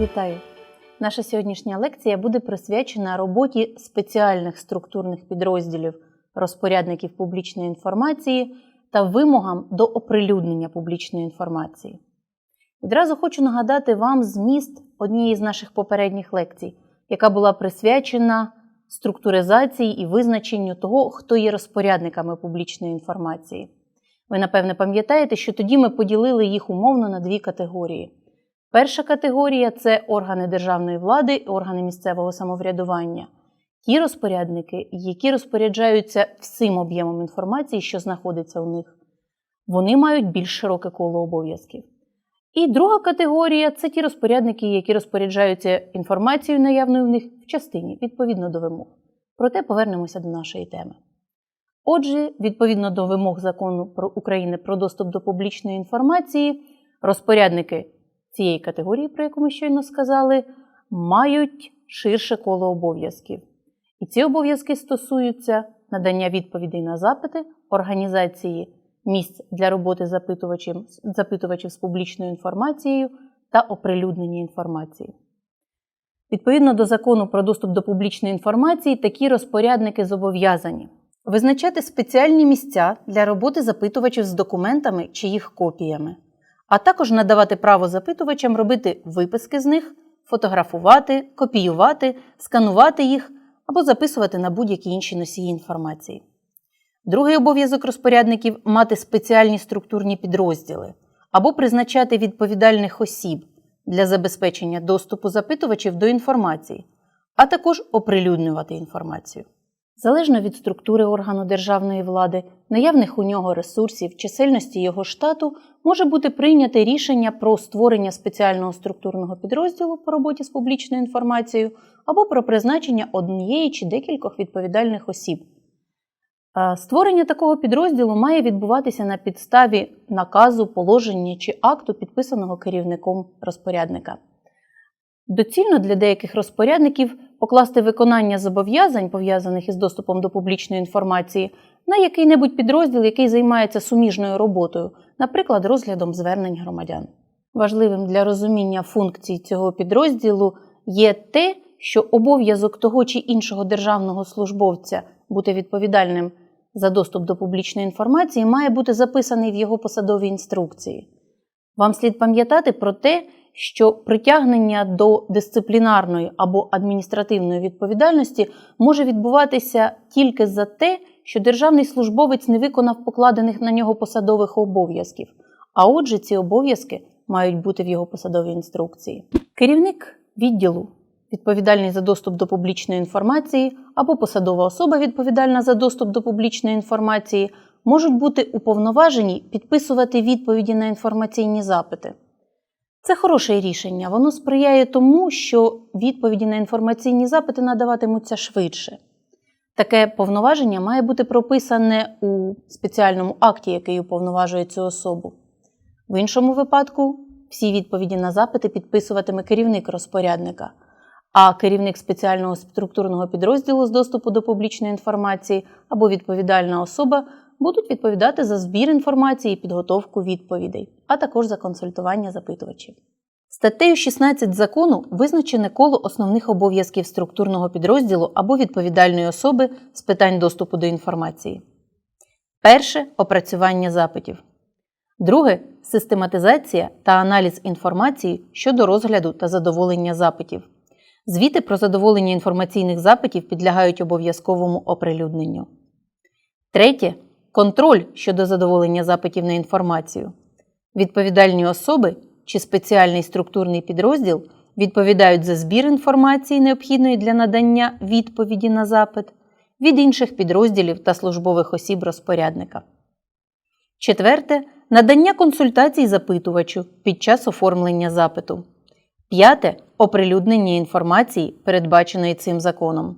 Вітаю! Наша сьогоднішня лекція буде присвячена роботі спеціальних структурних підрозділів розпорядників публічної інформації та вимогам до оприлюднення публічної інформації. Відразу хочу нагадати вам зміст однієї з наших попередніх лекцій, яка була присвячена структуризації і визначенню того, хто є розпорядниками публічної інформації. Ви, напевне, пам'ятаєте, що тоді ми поділили їх умовно на дві категорії. Перша категорія це органи державної влади органи місцевого самоврядування. Ті розпорядники, які розпоряджаються всім об'ємом інформації, що знаходиться у них, вони мають більш широке коло обов'язків. І друга категорія це ті розпорядники, які розпоряджаються інформацією наявною в них в частині, відповідно до вимог. Проте повернемося до нашої теми. Отже, відповідно до вимог закону України про доступ до публічної інформації, розпорядники цієї категорії, про яку ми щойно сказали, мають ширше коло обов'язків. І ці обов'язки стосуються надання відповідей на запити, організації місць для роботи запитувачів, запитувачів з публічною інформацією та оприлюднення інформації. Відповідно до закону про доступ до публічної інформації, такі розпорядники зобов'язані визначати спеціальні місця для роботи запитувачів з документами чи їх копіями, а також надавати право запитувачам робити виписки з них, фотографувати, копіювати, сканувати їх або записувати на будь-які інші носії інформації. Другий обов'язок розпорядників мати спеціальні структурні підрозділи або призначати відповідальних осіб для забезпечення доступу запитувачів до інформації, а також оприлюднювати інформацію. Залежно від структури органу державної влади, наявних у нього ресурсів, чисельності його штату, може бути прийняте рішення про створення спеціального структурного підрозділу по роботі з публічною інформацією або про призначення однієї чи декількох відповідальних осіб. Створення такого підрозділу має відбуватися на підставі наказу, положення чи акту, підписаного керівником розпорядника. Доцільно для деяких розпорядників покласти виконання зобов'язань, пов'язаних із доступом до публічної інформації, на який-небудь підрозділ, який займається суміжною роботою, наприклад, розглядом звернень громадян. Важливим для розуміння функцій цього підрозділу є те, що обов'язок того чи іншого державного службовця бути відповідальним за доступ до публічної інформації має бути записаний в його посадовій інструкції. Вам слід пам'ятати про те, що притягнення до дисциплінарної або адміністративної відповідальності може відбуватися тільки за те, що державний службовець не виконав покладених на нього посадових обов'язків, а отже, ці обов'язки мають бути в його посадовій інструкції. Керівник відділу відповідальний за доступ до публічної інформації, або посадова особа, відповідальна за доступ до публічної інформації, можуть бути уповноважені підписувати відповіді на інформаційні запити. Це хороше рішення, воно сприяє тому, що відповіді на інформаційні запити надаватимуться швидше. Таке повноваження має бути прописане у спеціальному акті, який уповноважує цю особу. В іншому випадку всі відповіді на запити підписуватиме керівник розпорядника а керівник спеціального структурного підрозділу з доступу до публічної інформації або відповідальна особа будуть відповідати за збір інформації і підготовку відповідей, а також за консультування запитувачів. Статтею 16 закону визначене коло основних обов'язків структурного підрозділу або відповідальної особи з питань доступу до інформації. Перше опрацювання запитів. Друге систематизація та аналіз інформації щодо розгляду та задоволення запитів. Звіти про задоволення інформаційних запитів підлягають обов'язковому оприлюдненню. Третє контроль щодо задоволення запитів на інформацію. Відповідальні особи чи спеціальний структурний підрозділ відповідають за збір інформації, необхідної для надання відповіді на запит від інших підрозділів та службових осіб розпорядника. Четверте надання консультацій запитувачу під час оформлення запиту. П'яте оприлюднення інформації, передбаченої цим законом.